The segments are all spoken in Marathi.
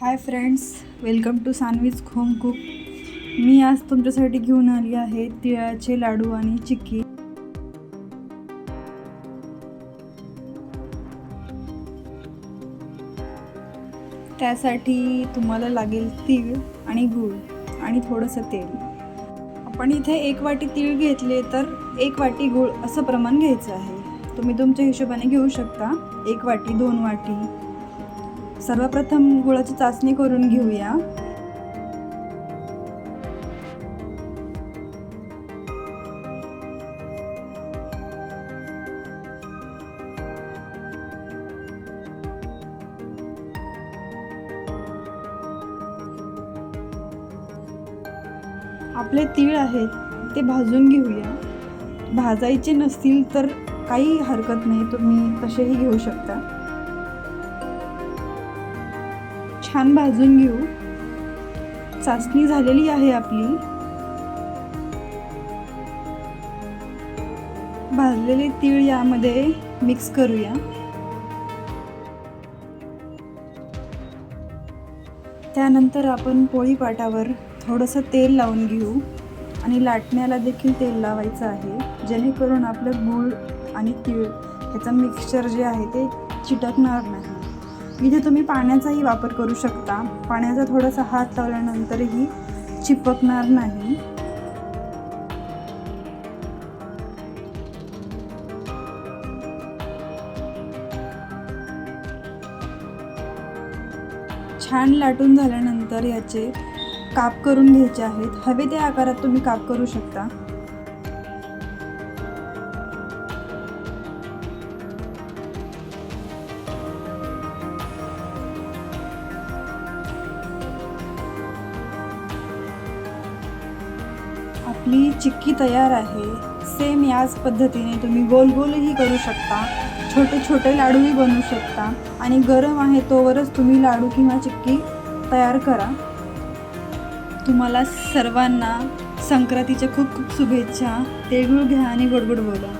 Hi friends welcome to Saanvi's home cook. मी आज तुमच्यासाठी घेऊन आली आहे तिळाचे लाडू आणि चिक्की. त्यासाठी तुम्हाला लागेल तीळ आणि गूळ आणि थोडंसं तेल. आपण इथे एक वाटी तीळ घेतले तर एक वाटी गूळ असं प्रमाण घ्यायचं आहे. तुम्ही तुमच्या हिशोबाने घेऊ शकता. एक वाटी दोन वाटी. सर्वप्रथम गुळाची चाचणी करून घेऊया. आपले तीळ आहेत ते भाजून घेऊया. भाजायचे नसतील तर काही हरकत नाही तुम्ही तसेही घेऊ शकता. छान भाजून घेऊ. चाचणी झालेली आहे आपली. भाजलेले तीळ यामध्ये मिक्स करूया. त्यानंतर आपण पोळीपाटावर थोडंसं तेल लावून घेऊ. आणि लाटण्याला देखील तेल लावायचं आहे. जेणेकरून आपलं गूळ आणि तीळ ह्याचं मिक्सचर जे आहे ते चिटकणार नाही. इथे तुम्ही पाण्याचाही वापर करू शकता. पाण्याचा थोडासा हात लावल्यानंतरही चिपकणार नाही. छान लाटून झाल्यानंतर याचे काप करून घ्यायचे आहेत. हवे त्या आकारात तुम्ही काप करू शकता. आपली चिक्की तयार आहे. सेम याच पद्धतीने तुम्ही गोल गोलही करू शकता. छोटे छोटे लाडूही बनवू शकता. आणि गरम आहे तोवरच तुम्ही लाडू किंवा चिक्की तयार करा. तुम्हाला सर्वांना संक्रांतीच्या खूप खूप शुभेच्छा. तिळगुळ घ्या आणि गोडगोड बोला.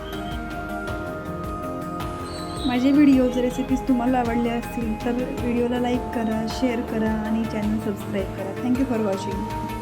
माझे व्हिडिओज रेसिपीज तुम्हाला आवडल्या असतील तर व्हिडिओला लाईक करा शेअर करा आणि चॅनल सबस्क्राईब करा. Thank you for watching